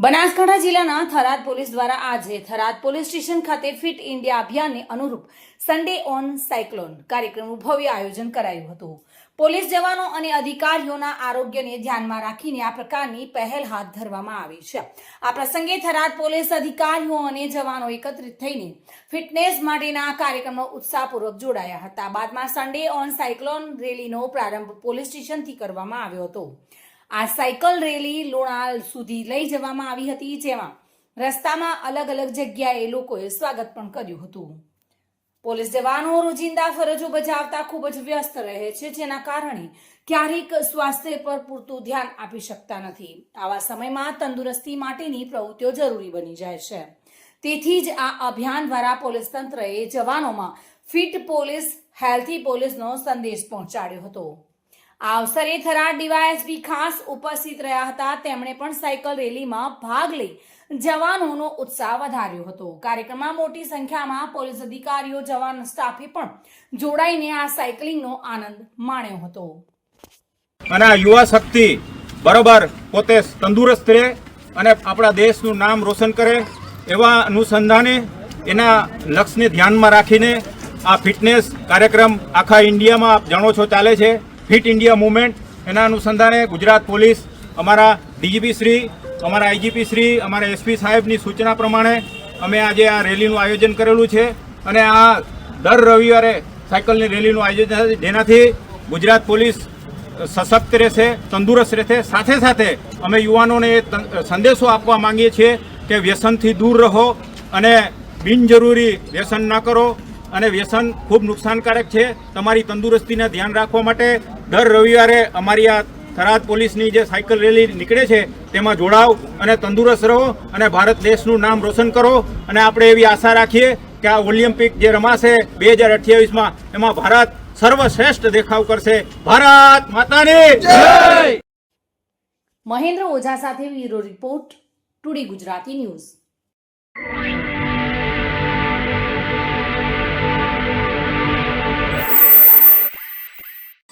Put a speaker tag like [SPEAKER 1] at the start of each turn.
[SPEAKER 1] બનાસકાંઠા જિલ્લાના થરાદ પોલીસ દ્વારા આજે થરાદ પોલીસ સ્ટેશન ખાતે ફિટ ઇન્ડિયા અભિયાનને અનુરૂપ સન્ડે ઓન સાયક્લોન કાર્યક્રમનું ભવ્ય આયોજન કરાયું હતું. પોલીસ જવાનો અને અધિકારીઓના આરોગ્યને ધ્યાનમાં રાખીને આ પ્રકારની પહેલ હાથ ધરવામાં આવી છે. આ પ્રસંગે થરાદ પોલીસ અધિકારીઓ અને જવાનો એકત્રિત થઈને ફિટનેસ માટેના કાર્યક્રમમાં ઉત્સાહપૂર્વક જોડાયા હતા. બાદમાં સન્ડે ઓન સાયક્લોન રેલીનો પ્રારંભ પોલીસ સ્ટેશનથી કરવામાં આવ્યો હતો. આ સાયકલ રેલી લોણાલ સુધી લઈ જવામાં આવી હતી, જેમાં રસ્તામાં અલગ અલગ જગ્યાએ લોકોએ સ્વાગત પણ કર્યું હતું. પોલીસ જવાનો રોજિંદા ફરજો બજાવતા ખૂબ જ વ્યસ્ત રહે છે, જેના કારણે ક્યારેક સ્વાસ્થ્ય પર પૂરતું ધ્યાન આપી શકતા નથી. આવા સમયમાં તંદુરસ્તી માટેની પ્રવૃત્તિઓ જરૂરી બની જાય છે. તેથી જ આ અભિયાન દ્વારા પોલીસ તંત્રએ જવાનોમાં ફિટ પોલીસ, હેલ્થી પોલીસનો સંદેશ પહોંચાડ્યો હતો. આ અવસરે થરાદ ડીવાયએસપી ખાસ ઉપસ્થિત રહ્યા હતા. તેમણે પણ સાયકલ રેલીમાં ભાગ લઈ જવાનોનો ઉત્સાહ વધાર્યો હતો. કાર્યક્રમમાં મોટી સંખ્યામાં પોલીસ અધિકારીઓ, જવાન સ્ટાફે પણ જોડાઈને આ સાયકલિંગનો આનંદ માણ્યો હતો.
[SPEAKER 2] અને યુવા શક્તિ બરોબર પોતે તંદુરસ્ત રહે અને આપણા દેશનું નામ રોશન કરે એવા અનુસંધાને એના લક્ષ્યને ધ્યાનમાં રાખીને આ ફિટનેસ કાર્યક્રમ આખા ઇન્ડિયામાં આપ જાણો છો ચાલે છે. Fit India movement. એના અનુસંધાને ગુજરાત પોલીસ, અમારા ડીજીપી શ્રી, અમારા આઈજીપી શ્રી, અમારા એસપી સાહેબની સૂચના પ્રમાણે અમે આજે આ રેલીનું આયોજન કરેલું છે અને આ દર રવિવારે સાયકલની રેલીનું આયોજન જેનાથી ગુજરાત પોલીસ સશક્ત રહેશે, તંદુરસ્ત રહેશે. સાથે સાથે અમે યુવાનોને એ સંદેશો આપવા માંગીએ છીએ કે વ્યસનથી દૂર રહો અને બિનજરૂરી વ્યસન ન કરો. અને વ્યસન ખૂબ નુકસાનકારક છે. તમારી તંદુરસ્તીને ધ્યાન રાખવા માટે દર રવિવારે અમારી આ થરાદ પોલીસની જે સાયકલ રેલી નીકળે છે, તેમાં જોડાવ અને તંદુરસ્ત રહો અને ભારત દેશનું નામ રોશન કરો. અને આપણે એવી આશા રાખીએ કે આ ઓલિમ્પિક જે રમાશે બે હજાર અઠ્યાવીસમાં, એમાં ભારત સર્વશ્રેષ્ઠ દેખાવ કરશે. ભારત માતાની
[SPEAKER 1] મહેન્દ્ર ઓઝા સાથે bureau report today Gujarati news.